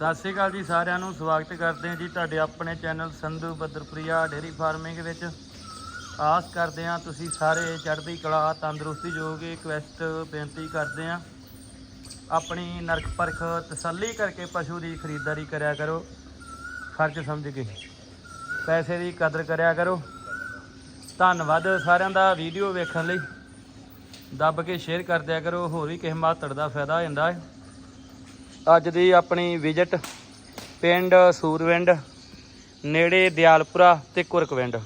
ਸਤਿ ਸ਼੍ਰੀ ਅਕਾਲ ਜੀ ਸਾਰਿਆਂ ਨੂੰ, ਸਵਾਗਤ ਕਰਦੇ ਹਾਂ ਜੀ ਤੁਹਾਡੇ ਆਪਣੇ channel Sandhu Badarpriya dairy farming ਵਿੱਚ। ਆਸ ਕਰਦੇ ਹਾਂ ਤੁਸੀਂ ਸਾਰੇ ਚੜ੍ਹਦੀ ਕਲਾ, ਤੰਦਰੁਸਤੀ ਜੋਗੇ ਰਿਕਵੈਸਟ ਬੇਨਤੀ ਕਰਦੇ ਹਾਂ। ਆਪਣੀ ਨਰਕ ਪਰਖ ਤਸੱਲੀ ਕਰਕੇ ਪਸ਼ੂ ਦੀ ਖਰੀਦਦਾਰੀ ਕਰਿਆ ਕਰੋ। ਖਰਚ ਸਮਝ ਕੇ ਪੈਸੇ ਦੀ ਕਦਰ ਕਰਿਆ ਕਰੋ। ਧੰਨਵਾਦ ਸਾਰਿਆਂ ਦਾ ਵੀਡੀਓ ਵੇਖਣ ਲਈ। ਦੱਬ ਕੇ ਸ਼ੇਅਰ ਕਰ ਦਿਆ ਕਰੋ, ਹੋਰ ਵੀ ਕਿਸੇ ਮਾਤੜ ਦਾ ਫਾਇਦਾ ਹੋ ਜਾਂਦਾ ਹੈ। ਅੱਜ ਦੀ ਆਪਣੀ ਵਿਜ਼ਿਟ ਪਿੰਡ ਸੂਰਵਿੰਡ ਨੇੜੇ ਦਿਆਲਪੁਰਾ ਤੇ ਕੁਰਕਵਿੰਡ।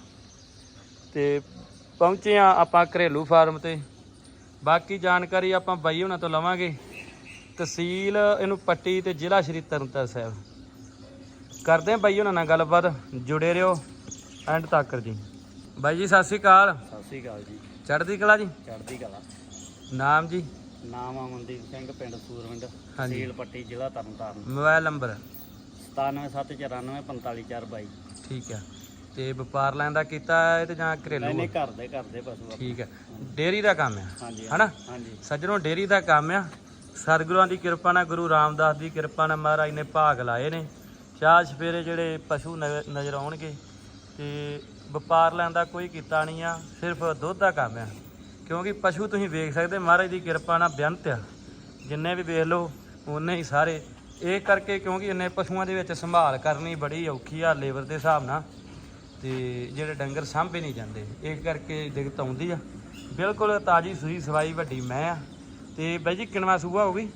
ਤੇ ਪਹੁੰਚੇ ਆ ਆਪਾਂ ਘਰੇਲੂ ਫਾਰਮ ਤੇ। ਬਾਕੀ ਜਾਣਕਾਰੀ ਆਪਾਂ ਬਾਈ ਹੁਣਾਂ ਤੋਂ ਲਵਾਂਗੇ। ਤਹਿਸੀਲ ਇਹਨੂੰ ਪੱਟੀ ਤੇ ਜ਼ਿਲ੍ਹਾ ਸ਼੍ਰੀ ਤਰਨਤਾਰਨ ਸਾਹਿਬ। ਕਰਦੇ ਆ ਬਾਈ ਹੁਣਾਂ ਨਾਲ ਗੱਲਬਾਤ। ਜੁੜੇ ਰਹੋ। ਐਂਡ ਤੱਕ ਜੀ। ਬਾਈ ਜੀ ਸਤਿ ਸ਼੍ਰੀ ਅਕਾਲ। ਸਤਿ ਸ੍ਰੀ ਅਕਾਲ ਜੀ। ਚੜ੍ਹਦੀ ਕਲਾ ਜੀ। ਚੜ੍ਹਦੀ ਕਲਾ। ਨਾਮ ਜੀ। ਨਾਮ ਅਮਨਦੀਪ ਸਿੰਘ ਪਿੰਡ ਸੂਰਵਿੰਡ ਹਾਂਜੀ। ਸੀਲ ਪੱਟੀ ਜ਼ਿਲ੍ਹਾ ਤਰਨਤਾਰਨ। ਮੋਬਾਈਲ ਨੰਬਰ 9774945222 ਠੀਕ ਹੈ ਤੇ ਵਪਾਰ ਲੈਣ ਦਾ ਕੀਤਾ ਹੈ ਤੇ ਜਾਂ ਘਰੇਲੂ ਨਹੀਂ ਆ? ਨਹੀਂ ਘਰ ਦੇ ਘਰ ਦੇ ਪਸ਼ੂ ਆ। ਠੀਕ ਹੈ ਡੇਰੀ ਦਾ ਕੰਮ ਹੈ ਹਾਂਜੀ ਹਨਾ? ਹਾਂਜੀ। ਸੱਜਣੋਂ ਡੇਰੀ ਦਾ ਕੰਮ ਆ। ਸਤਿਗੁਰਾਂ ਦੀ ਕਿਰਪਾ ਨਾਲ ਗੁਰੂ ਰਾਮਦਾਸ ਦੀ ਕਿਰਪਾ ਨਾਲ ਮਹਾਰਾਜ ਨੇ ਭਾਗ ਲਾਏ ਨੇ। ਚਾਹ ਸਵੇਰੇ ਜਿਹੜੇ ਪਸ਼ੂ ਨਜ਼ਰ ਨਜ਼ਰ ਆਉਣਗੇ। ਤੇ ਵਪਾਰ ਲੈਣ ਦਾ ਕੋਈ ਕੀਤਾ ਨਹੀਂ ਆ। ਸਿਰਫ ਦੁੱਧ ਦਾ ਕੰਮ ਆ। ਕਿਉਂਕਿ ਪਸ਼ੂ ਤੁਸੀਂ ਵੇਖ ਸਕਦੇ ਮਹਾਰਾਜ ਦੀ ਕਿਰਪਾ ਨਾਲ ਬੇਅੰਤ ਆ। ਜਿੰਨੇ ਵੀ ਵੇਖ ਲਓ ਉਹਨੇ ਹੀ ਸਾਰੇ। ਇਹ ਕਰਕੇ ਕਿਉਂਕਿ ਇੰਨੇ ਪਸ਼ੂਆਂ ਦੇ ਵਿੱਚ ਸੰਭਾਲ ਕਰਨੀ ਬੜੀ ਔਖੀ ਆ ਲੇਬਰ ਦੇ ਹਿਸਾਬ ਨਾਲ। ਤੇ ਜਿਹੜੇ ਡੰਗਰ ਸਾਂਭੇ ਨਹੀਂ ਜਾਂਦੇ ਇਸ ਕਰਕੇ ਦਿੱਕਤ ਆਉਂਦੀ ਆ। ਬਿਲਕੁਲ ਤਾਜੀ ਸੂਈ ਸਵਾਈ ਵੱਡੀ ਮੈਂ ਆ। ਤੇ ਬਾਈ ਜੀ ਕਿੰਨਵਾ ਸੂਆ ਹੋ ਗਈ?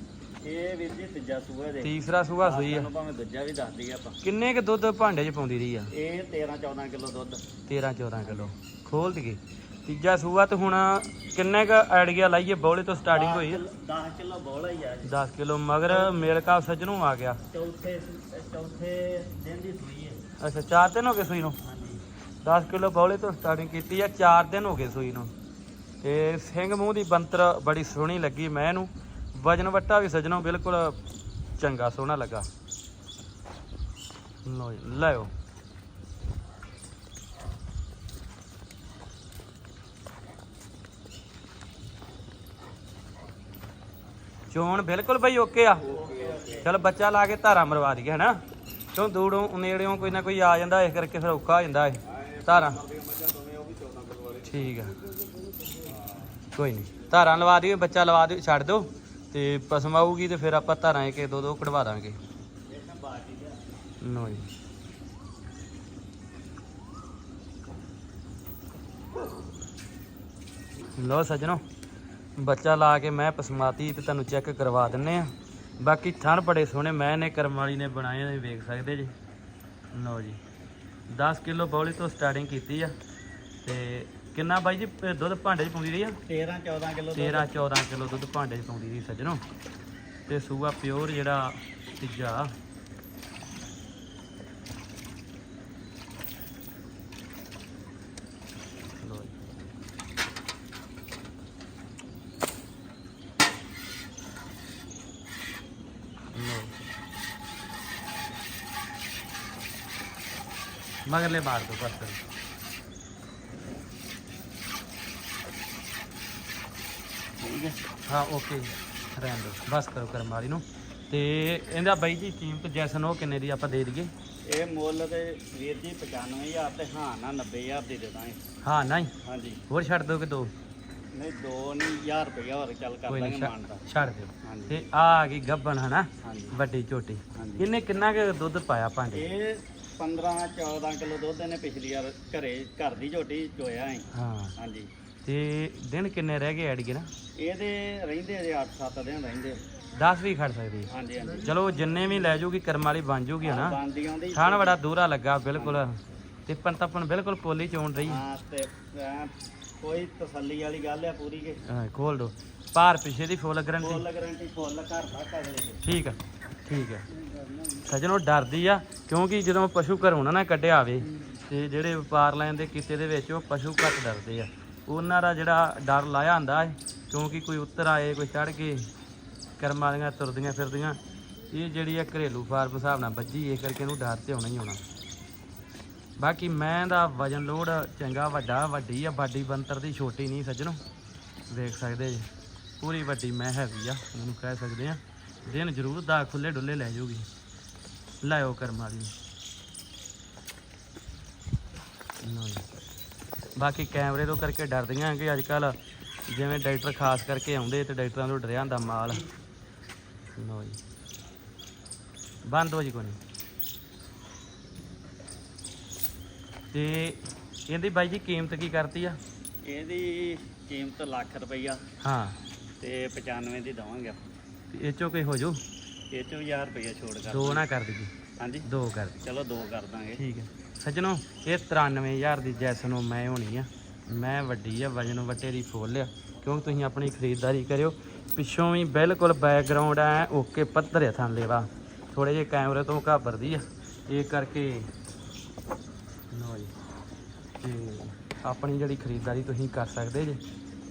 ਇਹ ਵੀਰ ਜੀ ਤੀਜਾ ਸੂਆ ਦੇ ਤੀਸਰਾ ਸੂਆ ਸੂਈ ਆ। ਭਾਵੇਂ ਦੂਜਾ ਵੀ ਦੱਸ ਦਈਏ ਆਪਾਂ। ਕਿੰਨੇ ਕ ਦੁੱਧ ਭਾਂਡੇ 'ਚ ਪਾਉਂਦੀ ਰਹੀ ਆ? ਇਹ 13 14 ਕਿਲੋ ਦੁੱਧ। 13 14 ਕਿਲੋ। ਖੋਲ ਦਈਏ। ਤੀਜਾ ਸੂਆ ਤੇ ਹੁਣ ਕਿੰਨੇ ਕ ਆਈਡੀਆ ਲਾਈਏ? ਬੌਲੇ ਤੋਂ ਸਟਾਰਟਿੰਗ ਹੋਈ ਆ। 10 ਕਿਲੋ ਬੋਲਾ ਹੀ ਆ। ਜੀ 10 ਕਿਲੋ ਮਗਰ ਮੇਲ ਕਾ ਸੱਜਣੋਂ ਆ ਗਿਆ। ਚੌਥੇ ਚੌਥੇ ਦਿਨ ਦੀ ਸੂਈ ਹੈ ਅੱਛਾ 4 ਦਿਨ ਹੋ ਗਏ ਸੂਈ ਨੂੰ? ਹਾਂਜੀ। 10 ਕਿਲੋ ਬੌਲੇ ਤੋਂ ਸਟਾਰਟਿੰਗ ਕੀਤੀ ਆ 4 ਦਿਨ ਹੋ ਗਏ ਸੂਈ ਨੂੰ। ਤੇ ਸਿੰਘ ਮੂੰਹ ਦੀ ਬੰਤਰ ਬੜੀ ਸੋਹਣੀ ਲੱਗੀ ਮੈਂ ਇਹਨੂੰ। ਵਜਨ ਵੱਟਾ ਵੀ ਸਜਣੋ ਬਿਲਕੁਲ ਚੰਗਾ ਸੋਹਣਾ ਲੱਗਾ। ਲਓ ਜੀ, ਚੋਣ ਬਿਲਕੁਲ ਬਈ ਓਕੇ ਆ। ਚਲ ਬੱਚਾ ਲਾ ਕੇ ਧਾਰਾ ਮਰਵਾ ਦਈਏ, ਹਨਾ? ਕਿਉਂ ਦੂੜੋਂ ਨੇੜਿਓਂ ਕੋਈ ਨਾ ਕੋਈ ਆ ਜਾਂਦਾ, ਇਸ ਕਰਕੇ ਫਿਰ ਔਖਾ ਹੋ ਜਾਂਦਾ ਇਹ ਧਾਰਾ। ਠੀਕ ਆ। ਕੋਈ ਨਹੀਂ, ਧਾਰਾਂ ਲਵਾ ਦਿਓ, ਬੱਚਾ ਲਵਾ ਦਿਓ, ਛੱਡ ਦਿਓ। ਤੇ ਪਸਮ ਆਊਗੀ ਤੇ ਫਿਰ ਆਪਾਂ ਧਾਰਾਂ ਇੱਕ, ਦੋ ਦੋ ਕਢਵਾ ਦਾਂਗੇ। ਲਓ ਜੀ। ਲਓ ਸੱਜਣੋ। ਬੱਚਾ ਲਾ ਕੇ ਮੈਂ ਪਸਮਾਤੀ ਤੇ ਤੁਹਾਨੂੰ ਚੈੱਕ ਕਰਵਾ ਦਿੰਨੇ ਆ। ਬਾਕੀ ਥਣ ਬੜੇ ਸੋਹਣੇ ਮੈਂ ਨੇ ਕਰਮ ਵਾਲੀ ਨੇ ਬਣਾਏ ਨੇ ਵੇਖ ਸਕਦੇ ਜੀ। ਲਓ ਜੀ। 10 ਕਿਲੋ ਬੌਲੀ ਤੋਂ ਸਟਾਰਟਿੰਗ ਕੀਤੀ ਆ। ਤੇ ਕਿੰਨਾ ਬਾਈ ਜੀ ਦੁੱਧ ਭਾਂਡੇ 'ਚ ਪਾਉਂਦੀ ਰਹੀ ਆ? 13 14 ਕਿਲੋ 13 14 ਕਿਲੋ ਦੁੱਧ ਭਾਂਡੇ 'ਚ ਪਾਉਂਦੀ ਰਹੀ ਸੱਜਣੋ। ਤੇ ਸੂਆ ਪਿਓਰ ਜਿਹੜਾ ਤੀਜਾ ਲਓ ਜੀ ਲਓ ਮਗਰਲੇ ਮਾਰ ਦੋ ਪਰਸਨ ਹੈ। ਓਕੇ ਰਹਿਣ ਦੋ ਬਸ ਕਰੋ ਕਰਮ ਵਾਲੀ ਨੂੰ। ਤੇ ਇਹਦਾ ਬਾਈ ਜੀ ਕੀਮਤ ਜੈਸਨ ਉਹ ਕਿੰਨੇ ਦੀ ਆਪਾਂ ਦੇ ਦਈਏ? ਇਹ ਮੁੱਲ ਤੇ ਵੀਰ ਜੀ 95000 ਤੇ ਹਾਂ ਨਾ 90000 ਦੀ ਦੇ ਦਾਂਗੇ। ਹਾਂ ਨਹੀਂ? ਹਾਂਜੀ। ਹੋਰ ਛੱਡ ਦੋਗੇ ਦੋ? ਨਹੀਂ ਦੋ ਨਹੀਂ 1000 ਰੁਪਇਆ ਹੋਰ ਚੱਲ ਕਰ ਕੋਈ ਦਾਂਗੇ ਨਹੀਂ ਮਾਨਦਾ ਛੱਡ ਦਿਓ। ਹਾਂਜੀ। ਤੇ ਆ ਆ ਗਈ ਗੱਬਨ ਹਨਾ? ਹਾਂਜੀ। ਵੱਡੀ ਝੋਟੀ। ਹਾਂਜੀ। ਇਹਨੇ ਕਿੰਨਾ ਕੁ ਦੁੱਧ ਪਾਇਆ ਭਾਂਡੇ? ਇਹ 15 14 ਕਿਲੋ ਦੁੱਧ ਇਹਨੇ ਪਿਛਲੀ ਵਾਰ ਘਰੇ ਘਰ ਦੀ ਝੋਟੀ ਚੋਇਆ ਹੈ ਹਾਂ। ਹਾਂਜੀ। ਤੇ ਦਿਨ ਕਿੰਨੇ ਰਹਿ ਗਏ ਐਡ ਨਾ? ਇਹਦੇ ਰਹਿੰਦੇ ਜੇ 8-7 ਦਿਨ ਰਹਿੰਦੇ। 10 ਵੀ ਖੜ ਸਕਦੀ। ਹਾਂਜੀ ਹਾਂਜੀ। ਚਲੋ ਜਿੰਨੇ ਵੀ ਲੈ ਜਾਊਗੀ ਕਰਮ ਵਾਲੀ ਬਣ ਜਾਊਗੀ ਹਨਾ ਬੰਦੀ ਆਉਂਦੀ ਥਾਣ ਬੜਾ ਦੂਰਾ ਲੱਗਾ ਬਿਲਕੁਲ। ਤੇ ਪੰਤਪਨ ਬਿਲਕੁਲ ਪੋਲੀ ਚੋਣ ਰਹੀ। ਹਾਂ ਤੇ ਐਂ ਕੋਈ ਤਸੱਲੀ ਵਾਲੀ ਗੱਲ ਆ ਪੂਰੀ ਕਿ? ਹਾਂ, ਖੋਲ ਦੋ। ਭਾਰ ਪਿਛੇ ਦੀ full guarantee. Full guarantee full ਘਰ ਦਾ ਅਗਲੇ ਦੀ ਠੀਕ ਆ ਠੀਕ ਆ। ਸਜਣੋ ਡਰਦੀ ਆ, ਕਿਉਂਕਿ ਜਦੋਂ ਪਸ਼ੂ ਘਰੋਂ ਨਾ ਨਾ ਕੱਢਿਆ ਆਵੇ, ਤੇ ਜਿਹੜੇ ਵਪਾਰ ਲੈਣ ਦੇ ਕੀਤੇ ਦੇ ਵਿੱਚ ਉਹ ਪਸ਼ੂ ਘੱਟ ਡਰਦੇ ਆ। ਉਹਨਾਂ ਦਾ ਜਿਹੜਾ ਡਰ ਲਾਇਆ ਹੁੰਦਾ ਹੈ, ਕਿਉਂਕਿ ਕੋਈ ਉੱਤਰ ਆਏ, ਕੋਈ ਚੜ ਕੇ ਕਰਮਾਂ ਦੀਆਂ, ਤੁਰਦੀਆਂ ਫਿਰਦੀਆਂ, ਇਹ ਜਿਹੜੀ ਆ ਘਰੇਲੂ ਫਾਰਮ ਹਿਸਾਬ ਨਾਲ ਵੱਜੀ ਇਸ ਕਰਕੇ ਇਹਨੂੰ ਡਰ ਤੇ ਆਉਣਾ ਹੀ ਆਉਣਾ। ਬਾਕੀ ਮੈਂ ਦਾ ਵਜਨ ਲੋਡ ਚੰਗਾ, ਵੱਡਾ, ਵੱਡੀ ਆ ਬਾਡੀ ਬੰਤਰ ਦੀ ਛੋਟੀ ਨਹੀਂ ਸੱਜਣੋ। ਦੇਖ ਸਕਦੇ ਜੀ, ਪੂਰੀ ਵੱਡੀ ਮੈਂ ਹੈਵੀ ਆ ਉਹਨੂੰ ਕਹਿ ਸਕਦੇ ਆ। ਦਿਨ ਜ਼ਰੂਰ ਦਾ ਖੁੱਲੇ ਡੁੱਲੇ ਲੈ ਜਾਊਗੀ ਲਾਇਓ ਕਰਮ ਵਾਲੀ। ਬਾਕੀ ਕੈਮਰੇ ਤੋਂ ਕਰਕੇ ਡਰਦੀਆਂ ਕਿ ਅੱਜ ਕੱਲ ਜਿਵੇਂ ਡਾਕਟਰ ਖਾਸ ਕਰਕੇ ਆਉਂਦੇ ਤੇ ਡਾਕਟਰਾਂ ਤੋਂ ਡਰਿਆ ਹੁੰਦਾ ਮਾਲ। ਲਓ ਜੀ। ਬੰਦ ਹੋ ਜੀ ਕੋਈ ਤੇ ਇਹਦੀ ਬਾਈ ਜੀ ਕੀਮਤ ਕੀ ਕਰਤੀ ਆ? ਇਹਦੀ ਕੀਮਤ ਲੱਖ ਰੁਪਈਆ। ਹਾਂ। ਤੇ 95 ਦੀ ਦਵਾਂਗੇ ਆਪਾਂ। ਇਹ ਚੋਂ ਕੋਈ ਹੋ ਜਾਊ? ਇਹ ਚੋਂ 1000 ਰੁਪਈਆ ਛੋੜ ਕਰ ਦੋ ਨਾ ਕਰ ਦਈਏ। ਹਾਂਜੀ? ਦੋ ਕਰ ਦਿਓ। ਚਲੋ ਦੋ ਕਰ ਦਾਂਗੇ। ਠੀਕ ਹੈ। ਸੱਜਣੋ ਇਹ 93000 ਦੀ ਜੈਸਨੋ ਮੈਂ ਹੋਣੀ ਆ। ਮੈਂ ਵੱਡੀ ਆ ਵਜਨ ਵਟੇ ਦੀ ਫੁੱਲ ਆ। ਕਿਉਂਕਿ ਤੁਸੀਂ ਆਪਣੀ ਖਰੀਦਦਾਰੀ ਕਰਿਓ। ਪਿੱਛੋਂ ਵੀ ਬਿਲਕੁਲ ਬੈਕਗ੍ਰਾਉਂਡ ਐ ਓਕੇ ਪੱਧਰ ਆ ਥਾਂ ਲੈਵਾ। ਥੋੜੇ ਜਿਹੇ ਕੈਮਰੇ ਤੋਂ ਘਾਬਰਦੀ ਆ। ਇਹ ਕਰਕੇ ਲਓ ਜੀ। ਤੇ ਆਪਣੀ ਜਿਹੜੀ ਖਰੀਦਦਾਰੀ ਤੁਸੀਂ ਕਰ ਸਕਦੇ ਜੇ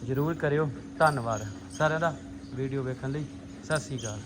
ਜਰੂਰ ਕਰਿਓ। ਧੰਨਵਾਦ। ਸਾਰਿਆਂ ਦਾ ਵੀਡੀਓ ਵੇਖਣ ਲਈ। ਸਤਿ ਸ੍ਰੀ ਅਕਾਲ।